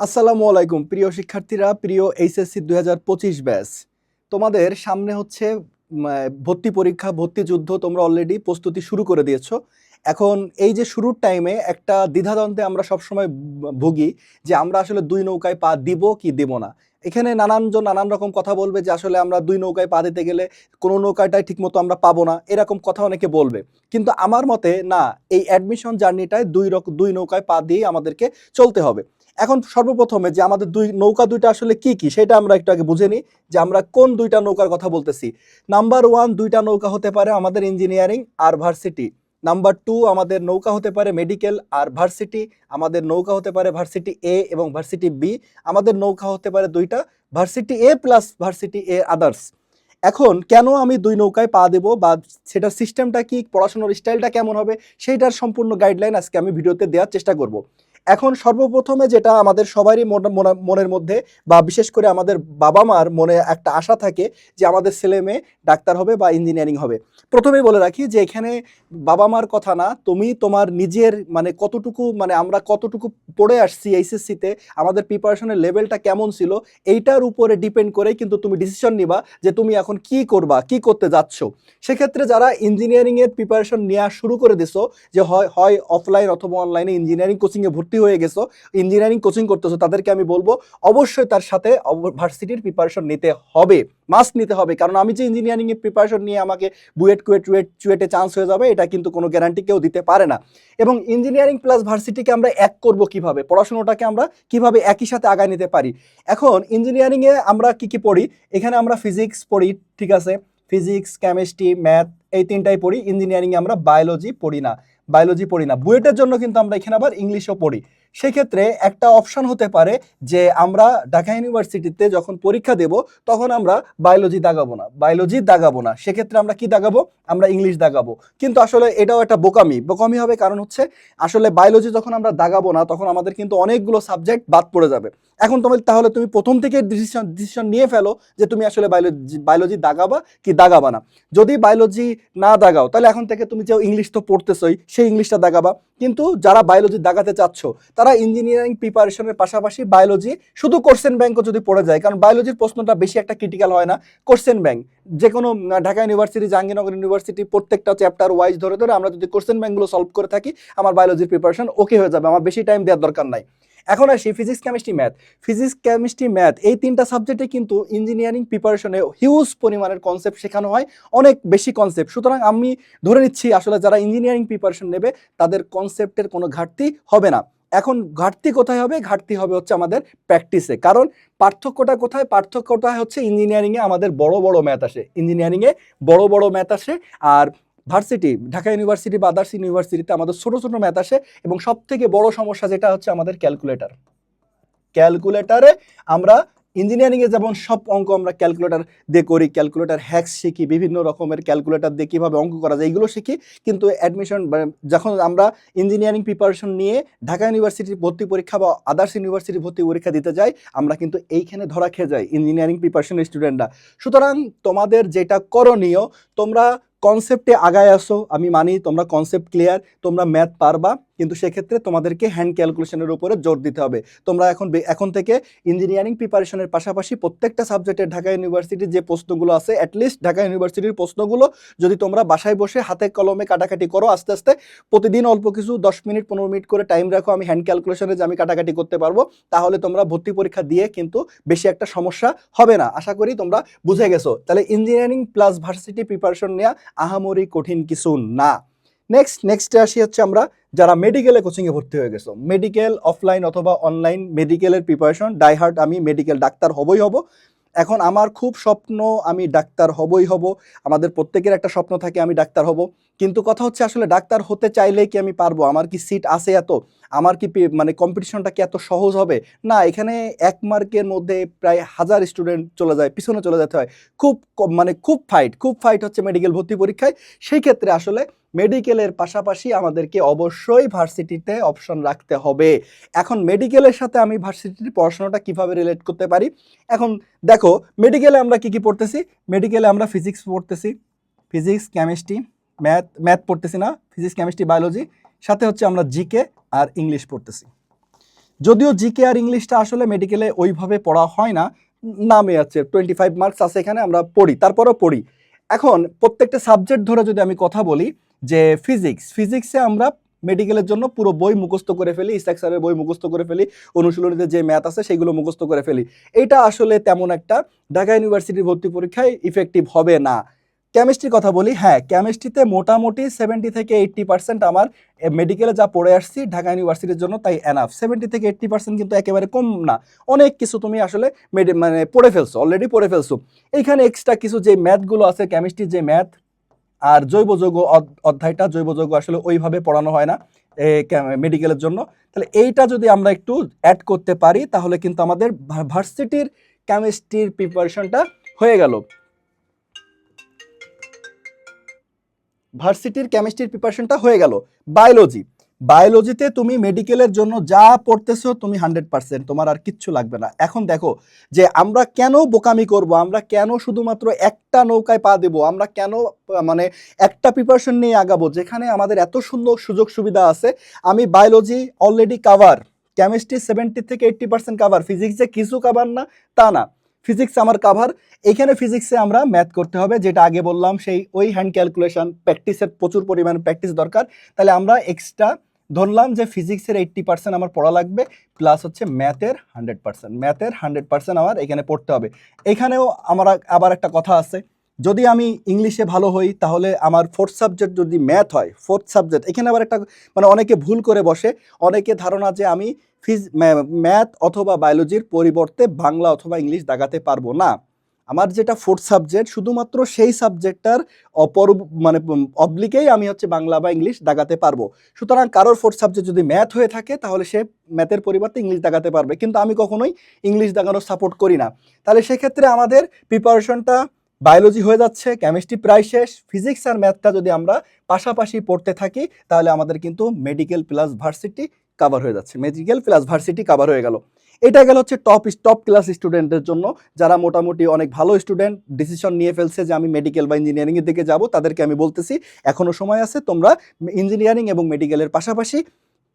আসসালামু আলাইকুম, প্রিয় শিক্ষার্থীরা, প্রিয় এইচএসসি দুই হাজার পঁচিশ ব্যাচ। তোমাদের সামনে হচ্ছে ভর্তি পরীক্ষা, ভর্তি যুদ্ধ তোমরা অলরেডি প্রস্তুতি শুরু করে দিয়েছ। এখন এই যে শুরুর টাইমে একটা দ্বিধাদ্বন্দ্বে আমরা সবসময় ভুগি যে আমরা আসলে দুই নৌকায় পা দিব কি দিব না। এখানে নানানজন নানান রকম কথা বলবে যে আসলে আমরা দুই নৌকায় পা দিতে গেলে কোনো নৌকাটাই ঠিকমতো আমরা পাবো না, এরকম কথা অনেকে বলবে। কিন্তু আমার মতে না, এই অ্যাডমিশন জার্নিটায় দুই রকম দুই নৌকায় পা দিয়েই আমাদেরকে চলতে হবে। এখন সর্বপ্রথমে যে আমাদের দুই, নৌকা দুইটা আসলে কি কি, সেটা আমরা একটু আগে বুঝে নিই যে আমরা কোন দুইটা নৌকার কথা বলতেছি। নাম্বার ওয়ান দুইটা নৌকা হতে পারে আমাদের ইঞ্জিনিয়ারিং আর ভার্সিটি নাম্বার টু আমাদের নৌকা হতে পারে মেডিকেল আর ভার্সিটি আমাদের নৌকা হতে পারে ভার্সিটি এ এবং ভার্সিটি বি আমাদের নৌকা হতে পারে দুইটা varsity A plus varsity A others এখন কেন আমি দুই নৌকায় পা দেবো বা সেটার সিস্টেমটা কি, পড়াশোনার স্টাইলটা কেমন হবে, সেইটার সম্পূর্ণ গাইডলাইন আজকে আমি ভিডিওতে দেওয়ার চেষ্টা করব। এখন সর্বপ্রথমে যেটা আমাদের সবারই মনে- মনে- মনের মধ্যে বা বিশেষ করে আমাদের বাবা মার মনে একটা আশা থাকে যে আমাদের ছেলে মেয়ে ডাক্তার হবে বা ইঞ্জিনিয়ারিং হবে। প্রথমেই বলে রাখি যে এখানে বাবা মার কথা না, তুমি তোমার নিজের মানে কতটুকু মানে আমরা কতটুকু পড়ে আসছি এইচএসসিতে, আমাদের প্রিপারেশনের লেভেলটা কেমন ছিল, এইটার উপরে ডিপেন্ড করে কিন্তু তুমি ডিসিশন নিবা যে তুমি এখন কি করবা, কি করতে যাচ্ছ। সেক্ষেত্রে যারা ইঞ্জিনিয়ারিংয়ের প্রিপারেশন নেওয়া শুরু করে দিছো, যে হয় হয় অফলাইন অথবা অনলাইনে ইঞ্জিনিয়ারিং কোচিংয়ে ভর্তি হয়ে গেছো ইঞ্জিনিয়ারিং কোচিং করতেছো, তাদেরকে আমি বলব, অবশ্যই তার সাথে ভার্সিটির প্রিপারেশন নিতে হবে মাস্ট নিতে হবে। কারণ আমি যে ইঞ্জিনিয়ারিং এর প্রিপারেশন নিয়ে আমাকে বুয়েট কুয়েট টুয়েট চুয়েটে চান্স হয়ে যাবে, এটা কিন্তু কোনো গ্যারান্টি কেউ দিতে পারে না। এবং ইঞ্জিনিয়ারিং প্লাস ভার্সিটিকে আমরা এক করব কীভাবে? পড়াশোনাটাকে আমরা কীভাবে একই সাথে আগায় নিতে পারি? এখন ইঞ্জিনিয়ারিংয়ে আমরা কি কি পড়ি? এখানে আমরা ফিজিক্স পড়ি, ঠিক আছে? ফিজিক্স কেমিস্ট্রি ম্যাথ এই তিনটাই পড়ি। ইঞ্জিনিয়ারিংয়ে আমরা বায়োলজি পড়ি না। বায়োলজি পড়ি না। বুয়েটের জন্য কিন্তু আমরা এখানে আবার ইংলিশও পড়ি। সেক্ষেত্রে একটা অপশন হতে পারে যে আমরা ঢাকা ইউনিভার্সিটিতে যখন পরীক্ষা দেব, তখন আমরা বায়োলজি দাগাবো না। বায়োলজি দাগাবো না। সেক্ষেত্রে আমরা কি দাগাবো? আমরা ইংলিশ দাগাবো। কিন্তু আসলে এটাও একটা বোকামি। বোকামি হবে কারণ হচ্ছে, আসলে বায়োলজি যখন আমরা দাগাবো না, তখন আমাদের কিন্তু অনেকগুলো সাবজেক্ট বাদ পড়ে যাবে। এখন তুমি, তাহলে তুমি প্রথম থেকে ডিসিশন ডিসিশন নিয়ে ফেলো যে তুমি আসলে বায়োলজি বায়োলজি দাগাবা কি দাগাবা না। যদি বায়োলজি না দাগাও, তাহলে এখন থেকে তুমি যে ইংলিশ তো পড়তেছই, সেই ইংলিশটা দাগাবা। কিন্তু যারা বায়োলজি দাগাতে চাচ্ছ, তারা ইঞ্জিনিয়ারিং প্রিপারেশনের পাশাপাশি বায়োলজি শুধু কোশ্চেন ব্যাংকও যদি পড়ে যায়, কারণ বায়োলজির প্রশ্নটা বেশি একটা ক্রিটিক্যাল হয় না কোশ্চেন ব্যাংক যে কোনো ঢাকা ইউনিভার্সিটি জাহাঙ্গীরনগর ইউনিভার্সিটি প্রত্যেকটা চ্যাপ্টার ওয়াইজ ধরে ধরে আমরা যদি কোশ্চেন ব্যাংকগুলো সলভ করে থাকি, আমার বায়োলজির প্রিপারেশন ওকে হয়ে যাবে, আমার বেশি টাইম দেওয়ার দরকার নাই। এখন আসি physics chemistry math physics chemistry math এই তিনটা সাবজেক্টে কিন্তু ইঞ্জিনিয়ারিং প্রিপারেশনে হিউজ পরিমাণের কনসেপ্ট শেখানো হয়, অনেক বেশি কনসেপ্ট সুতরাং আমি ধরে নিচ্ছি আসলে যারা ইঞ্জিনিয়ারিং প্রিপারেশন নেবে, তাদের কনসেপ্টের কোনো ঘাটতি হবে না। এখন ঘাটতি কোথায় হবে? ঘাটতি হবে হচ্ছে আমাদের প্র্যাকটিসে কারণ পার্থক্যটা কোথায়? পার্থক্যটা হচ্ছে ইঞ্জিনিয়ারিংয়ে আমাদের বড় বড় ম্যাথ আসে। ইঞ্জিনিয়ারিংয়ে বড় বড় ম্যাথ আসে আর ভার্সিটি, ঢাকা ইউনিভার্সিটি বা আদার্স ইউনিভার্সিটিতে আমাদের ছোটো ছোটো ম্যাথ আসে এবং সব থেকে বড় সমস্যা যেটা হচ্ছে আমাদের ক্যালকুলেটার। ক্যালকুলেটারে আমরা ইঞ্জিনিয়ারিংয়ে যেমন সব অঙ্ক আমরা ক্যালকুলেটর দিয়ে করি, ক্যালকুলেটর হ্যাক্স শিখি, বিভিন্ন রকমের ক্যালকুলেটার দিয়ে কীভাবে অঙ্ক করা যায় এইগুলো শিখি। কিন্তু অ্যাডমিশন যখন আমরা ইঞ্জিনিয়ারিং প্রিপারেশন নিয়ে ঢাকা ইউনিভার্সিটির ভর্তি পরীক্ষা বা আদার্স ইউনিভার্সিটি ভর্তি পরীক্ষা দিতে যাই, আমরা কিন্তু এইখানে ধরা খেয়ে যাই ইঞ্জিনিয়ারিং প্রিপারেশনের স্টুডেন্টরা সুতরাং তোমাদের যেটা করণীয়, তোমরা কনসেপ্টে আগায় আসো। আমি মানি, তোমরা কনসেপ্ট ক্লিয়ার তোমরা ম্যাথ পারবা, কিন্তু সেক্ষেত্রে তোমাদেরকে হ্যান্ড ক্যালকুলেশনের উপরে জোর দিতে হবে। তোমরা এখন এখন থেকে ইঞ্জিনিয়ারিং প্রিপারেশনের পাশাপাশি প্রত্যেকটা সাবজেক্টের ঢাকা ইউনিভার্সিটির যে প্রশ্নগুলো আছে অ্যাটলিস্ট ঢাকা ইউনিভার্সিটির প্রশ্নগুলো যদি তোমরা বাসায় বসে হাতে কলমে কাটাকাটি করো, আস্তে আস্তে প্রতিদিন অল্প কিছু দশ মিনিট, পনেরো মিনিট করে টাইম রাখো, আমি হ্যান্ড ক্যালকুলেশনে যে আমি কাটাকাটি করতে পারব, তাহলে তোমরা ভর্তি পরীক্ষা দিয়ে কিন্তু বেশি একটা সমস্যা হবে না। আশা করি তোমরা বুঝে গেছো। তাহলে ইঞ্জিনিয়ারিং প্লাস ভার্সিটি প্রিপারেশন নেওয়া আহামরি কঠিন কিছু না। নেক্সট নেক্সটে আসি হচ্ছে আমরা যারা মেডিকেলে কোচিংয়ে ভর্তি হয়ে গেছো। মেডিকেল অফলাইন অথবা অনলাইন মেডিকেলের প্রিপারেশন ডাইহার্ট আমি মেডিকেল ডাক্তার হবই হব। এখন আমার খুব স্বপ্ন আমি ডাক্তার হবই হব। আমাদের প্রত্যেকের একটা স্বপ্ন থাকে আমি ডাক্তার হব। কিন্তু কথা হচ্ছে আসলে ডাক্তার হতে চাইলেই কি আমি পারব? আমার কি সিট আছে এত? আমার কি মানে কম্পিটিশনটা কি এত সহজ হবে? না, এখানে এক মার্কের মধ্যে প্রায় হাজার স্টুডেন্ট চলে যায়, পিছনে চলে যেতে হয়। খুব মানে খুব ফাইট খুব ফাইট হচ্ছে মেডিকেল ভর্তি পরীক্ষায়। সেই ক্ষেত্রে আসলে মেডিকেলের পাশাপাশি আমাদেরকে অবশ্যই ভার্সিটিতে অপশন রাখতে হবে। এখন মেডিকেলের সাথে আমি ভার্সিটির পড়াশোনাটা কীভাবে রিলেট করতে পারি? এখন দেখো মেডিকেলে আমরা কি কি পড়তেছি? মেডিকেলে আমরা ফিজিক্স পড়তেছি। ফিজিক্স কেমিস্ট্রি ম্যাথ ম্যাথ পড়তেছি না, ফিজিক্স, কেমিস্ট্রি, বায়োলজি, সাথে হচ্ছে আমরা জিকে আর ইংলিশ পড়তেছি। যদিও জিকে আর ইংলিশটা আসলে মেডিকেলে ওইভাবে পড়া হয় না, নামে আছে টোয়েন্টি ফাইভ মার্কস আছে এখানে, আমরা পড়ি, তারপরেও পড়ি। এখন প্রত্যেকটা সাবজেক্ট ধরে যদি আমি কথা বলি, যে ফিজিক্স ফিজিক্সে আমরা মেডিকেলের জন্য পুরো বই মুখস্থ করে ফেলি স্ট্রাকচারের বই মুখস্থ করে ফেলি, অনুশীলনীতে যে ম্যাথ আছে সেগুলো মুখস্থ করে ফেলি। এটা আসলে তেমন একটা ঢাকা ইউনিভার্সিটির ভর্তি পরীক্ষায় ইফেক্টিভ হবে না। কেমিস্ট্রির কথা বলি হ্যাঁ কেমিস্ট্রিতে মোটামুটি সেভেন্টি থেকে এইট্টি পার্সেন্ট আমার মেডিকেলে যা পড়ে আসছি, ঢাকা ইউনিভার্সিটির জন্য তাই এনাফ সেভেন্টি থেকে এইট্টি পার্সেন্ট কিন্তু একেবারে কম না। অনেক কিছু তুমি আসলে মেডি মানে পড়ে ফেলছো অলরেডি পড়ে ফেলছো। এইখানে এক্সট্রা কিছু যে ম্যাথগুলো আছে কেমিস্ট্রির যে ম্যাথ আর জৈব যৌগ অধ্যায়টা, জৈব যৌগ আসলে ওইভাবে পড়ানো হয় না মেডিকেলের জন্য। তাহলে এইটা যদি আমরা একটু অ্যাড করতে পারি, তাহলে কিন্তু আমাদের ভার্সিটির কেমিস্ট্রির প্রিপারেশনটা হয়ে গেল। ভার্সিটির কেমিস্ট্রির প্রিপারেশনটা হয়ে গেল। বায়োলজি বায়োলজিতে তুমি মেডিকেলের জন্য যা পড়তেছো তুমি হান্ড্রেড পার্সেন্ট তোমার আর কিচ্ছু লাগবে না। এখন দেখো যে আমরা কেন বোকামি করব? আমরা কেন শুধুমাত্র একটা নৌকায় পা দেবো? আমরা কেন মানে একটা প্রিপারেশন নিয়ে আগাবো? যেখানে আমাদের এত সুন্দর সুযোগ সুবিধা আছে। আমি biology already cover chemistry seventy থেকে এইট্টি পার্সেন্ট কাভার ফিজিক্সে কিছু কাভার না, তা না। ফিজিক্স আমার কাভার এখানে ফিজিক্সে আমরা ম্যাথ করতে হবে, যেটা আগে বললাম, সেই ওই হ্যান্ড ক্যালকুলেশন প্র্যাকটিসের প্রচুর পরিমাণ প্র্যাকটিস দরকার। তাহলে আমরা এক্সট্রা ধরলাম যে ফিজিক্সের এইট্টি পার্সেন্ট আমার পড়া লাগবে প্লাস হচ্ছে ম্যাথের হান্ড্রেড পার্সেন্ট ম্যাথের হান্ড্রেড পার্সেন্ট আমার এখানে পড়তে হবে। এখানেও আমার আবার একটা কথা আছে যদি আমি ইংলিশে ভালো হই, তাহলে আমার ফোর্থ সাবজেক্ট যদি ম্যাথ হয় ফোর্থ সাবজেক্ট এখানে আবার একটা মানে অনেকে ভুল করে বসে, অনেকে ধারণা যে আমি ফিজ ম্যাথ অথবা বায়োলজির পরিবর্তে বাংলা অথবা ইংলিশ দাগাতে পারব না। আমার যেটা ফোর্থ সাবজেক্ট শুধুমাত্র সেই সাবজেক্টটার অপর মানে অবলিকেই আমি হচ্ছে বাংলা বা ইংলিশ দাগাতে পারব। সুতরাং কারোর ফোর্থ সাবজেক্ট যদি ম্যাথ হয়ে থাকে, তাহলে সে ম্যাথের পরিবর্তে ইংলিশ দাগাতে পারবে। কিন্তু আমি কখনোই ইংলিশ দাগানোর সাপোর্ট করি না। তাহলে সেক্ষেত্রে আমাদের প্রিপারেশনটা বায়োলজি হয়ে যাচ্ছে কেমিস্ট্রি প্রায় শেষ ফিজিক্স আর ম্যাথটা যদি আমরা পাশাপাশি পড়তে থাকি, তাহলে আমাদের কিন্তু মেডিকেল প্লাস ভার্সিটি কাভার হয়ে যাচ্ছে। মেডিকেল প্লাস ভার্সিটি কাভার হয়ে গেল। এটা গেল হচ্ছে টপ টপ ক্লাস স্টুডেন্টদের জন্য, যারা মোটামুটি অনেক ভালো স্টুডেন্ট ডিসিশন নিয়ে ফেলছে যে আমি মেডিকেল বা ইঞ্জিনিয়ারিংয়ের দিকে যাব, তাদেরকে আমি বলতেছি এখনও সময় আছে, তোমরা ইঞ্জিনিয়ারিং এবং মেডিকেলের পাশাপাশি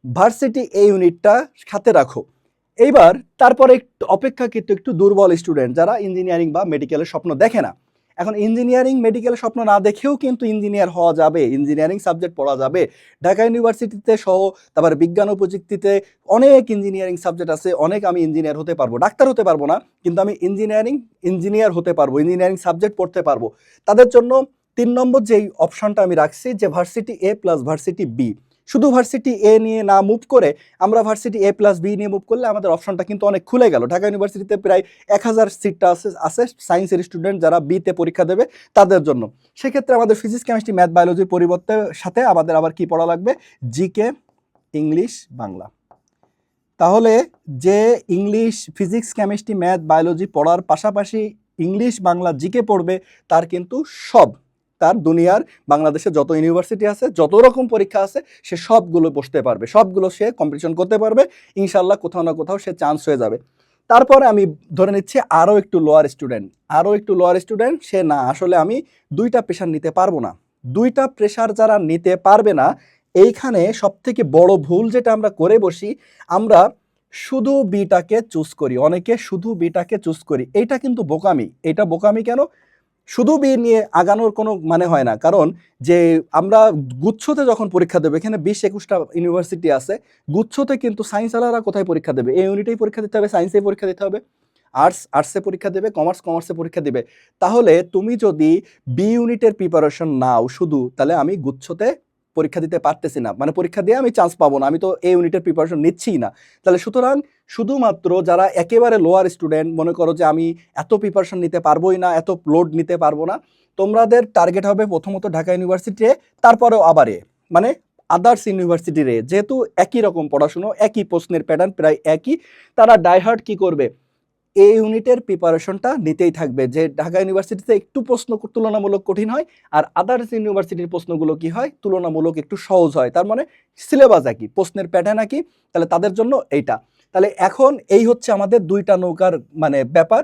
ভার্সিটি এই ইউনিটটা সাথে রাখো। এইবার, তারপরে একটু অপেক্ষাকৃত একটু দুর্বল স্টুডেন্ট যারা ইঞ্জিনিয়ারিং বা মেডিকেলের স্বপ্ন দেখে না এখন ইঞ্জিনিয়ারিং মেডিকেল স্বপ্ন না দেখেও কিন্তু ইঞ্জিনিয়ার হওয়া যাবে ইঞ্জিনিয়ারিং সাবজেক্ট পড়া যাবে। ঢাকা ইউনিভার্সিটিতে সহ, তারপর বিজ্ঞান ও প্রযুক্তিতে অনেক ইঞ্জিনিয়ারিং সাবজেক্ট আছে, অনেক আমি ইঞ্জিনিয়ার হতে পারব। ডাক্তার হতে পারব না, কিন্তু আমি ইঞ্জিনিয়ারিং ইঞ্জিনিয়ার হতে পারব ইঞ্জিনিয়ারিং সাবজেক্ট পড়তে পারব। তাদের জন্য তিন নম্বর যেই অপশনটা আমি রাখছি যে varsity A plus varsity B শুধু ভার্সিটি এ নিয়ে না মুভ করে আমরা ভার্সিটি এ প্লাস বি নিয়ে মুভ করলে আমাদের অপশনটা কিন্তু অনেক খুলে গেল। ঢাকা ইউনিভার্সিটিতে প্রায় এক হাজার সিটটা আছে আছে সায়েন্সের স্টুডেন্ট যারা বিতে পরীক্ষা দেবে তাদের জন্য। সেক্ষেত্রে আমাদের ফিজিক্স কেমিস্ট্রি ম্যাথ বায়োলজির পরিবর্তে সাথে আমাদের আবার কি পড়া লাগবে? GK English Bangla. তাহলে যে English physics chemistry math biology পড়ার পাশাপাশি ইংলিশ বাংলা জিকে পড়বে, তার কিন্তু সব তার দুনিয়ার বাংলাদেশে যত ইউনিভার্সিটি আছে, যত রকম পরীক্ষা আছে, সে সবগুলো বসতে পারবে। সবগুলো সে কম্পিটিশন করতে পারবে। ইনশাল্লাহ কোথাও না কোথাও সে চান্স হয়ে যাবে। তারপরে আমি ধরে নিচ্ছি আরও একটু লোয়ার স্টুডেন্ট আরও একটু লোয়ার স্টুডেন্ট সে না, আসলে আমি দুইটা প্রেশার নিতে পারব না। দুইটা প্রেশার যারা নিতে পারবে না, এইখানে সবথেকে বড় ভুল যেটা আমরা করে বসি, আমরা শুধু বিটাকে চুজ করি। অনেকে শুধু বিটাকে চুজ করি। এইটা কিন্তু বোকামি। এটা বোকামি কেন? শুধু বি নিয়ে আগানোর কোনো মানে হয় না। কারণ যে আমরা গুচ্ছতে যখন পরীক্ষা দেবে, এখানে বিশ একুশটা ইউনিভার্সিটি আছে, গুচ্ছতে কিন্তু সায়েন্স আলারা কোথায় পরীক্ষা দেবে? এই ইউনিটেই পরীক্ষা দিতে হবে সায়েন্সেই পরীক্ষা দিতে হবে আর্টস আর্টসে পরীক্ষা দেবে কমার্স কমার্সে পরীক্ষা দেবে। তাহলে তুমি যদি বি ইউনিটের প্রিপারেশন নাও শুধু, তাহলে আমি গুচ্ছতে পরীক্ষা দিতে পারতেছি না। মানে পরীক্ষা দিয়ে আমি চান্স পাবো না। আমি তো এই ইউনিটের প্রিপারেশন নিচ্ছিই না। তাহলে সুতরাং শুধুমাত্র যারা একেবারে লোয়ার স্টুডেন্ট মনে করো যে আমি এত প্রিপারেশন নিতে পারবোই না, এত লোড নিতে পারব না, তোমাদের টার্গেট হবে প্রথমত ঢাকা ইউনিভার্সিটিতে তারপরেও আবার মানে আদার্স ইউনিভার্সিটিরে যেহেতু একই রকম পড়াশুনো, একই প্রশ্নের প্যাটার্ন প্রায় একই। তারা ডাইহার্ট কি করবে? এই ইউনিটের প্রিপারেশনটা নিতেই থাকবে। যে ঢাকা ইউনিভার্সিটিতে একটু প্রশ্ন তুলনামূলক কঠিন হয় আর আদার্স ইউনিভার্সিটির প্রশ্নগুলো কি হয়? তুলনামূলক একটু সহজ হয়। তার মানে সিলেবাস একই, প্রশ্নের প্যাটার্ন একই, তাহলে তাদের জন্য এইটা। তাহলে এখন এই হচ্ছে আমাদের দুইটা নৌকার মানে ব্যাপার।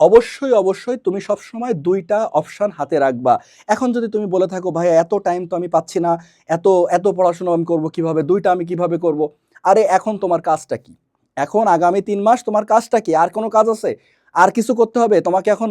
অবশ্যই অবশ্যই তুমি সব সময় দুইটা অপশান হাতে রাখবা। এখন যদি তুমি বলে থাকো, ভাই, এত টাইম তো আমি পাচ্ছি না, এত এত পড়াশোনা আমি করব কীভাবে, দুইটা আমি কীভাবে করব? আরে এখন তোমার কাজটা কি? এখন আগামী তিন মাস তোমার কাজটা কি? আর কোনো কাজ আছে? আর কিছু করতে হবে? তোমাকে এখন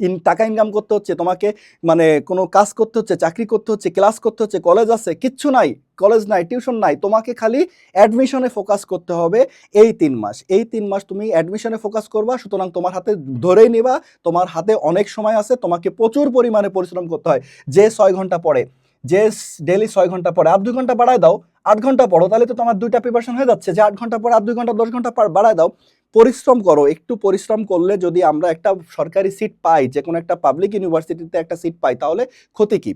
ইন, টাকা ইনকাম করতে হচ্ছে, তোমাকে মানে কোনো কাজ করতে হচ্ছে, চাকরি করতে হচ্ছে ক্লাস করতে হচ্ছে কলেজ আছে, কিচ্ছু নাই কলেজ নাই টিউশন নাই, তোমাকে খালি অ্যাডমিশনে ফোকাস করতে হবে এই তিন মাস। এই তিন মাস তুমি অ্যাডমিশনে ফোকাস করবা, সুতরাং তোমার হাতে ধরেই নিবা, তোমার হাতে অনেক সময় আছে, তোমাকে প্রচুর পরিমাণে পরিশ্রম করতে হয়, যে ছয় ঘণ্টা পড়ে। যে ডেলি ছয় ঘণ্টা পরে আর দুই ঘণ্টা বাড়ায় দাও, আট ঘণ্টা পড়ো, তাহলে তো তোমার দুইটা প্রিপারেশন হয়ে যাচ্ছে। যে আট ঘণ্টা পরে আর দুই ঘণ্টা, দশ ঘণ্টা বাড়ায় দাও, পরিশ্রম করো, একটু পরিশ্রম করলে যদি আমরা একটা সরকারি সিট পাই যে কোনো একটা পাবলিক ইউনিভার্সিটিতে একটা সিট পাই, তাহলে ক্ষতি কি?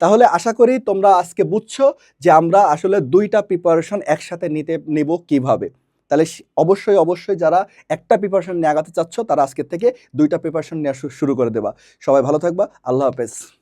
তাহলে আশা করি তোমরা আজকে বুঝছ যে আমরা আসলে দুইটা প্রিপারেশন একসাথে নিতে, নেব কীভাবে। তাহলে অবশ্যই অবশ্যই যারা একটা প্রিপারেশন নিয়ে আগাতে চাচ্ছ, তারা আজকের থেকে দুইটা প্রিপারেশন নেওয়া শুরু করে দেবা। সবাই ভালো থাকবা, আল্লাহ হাফেজ।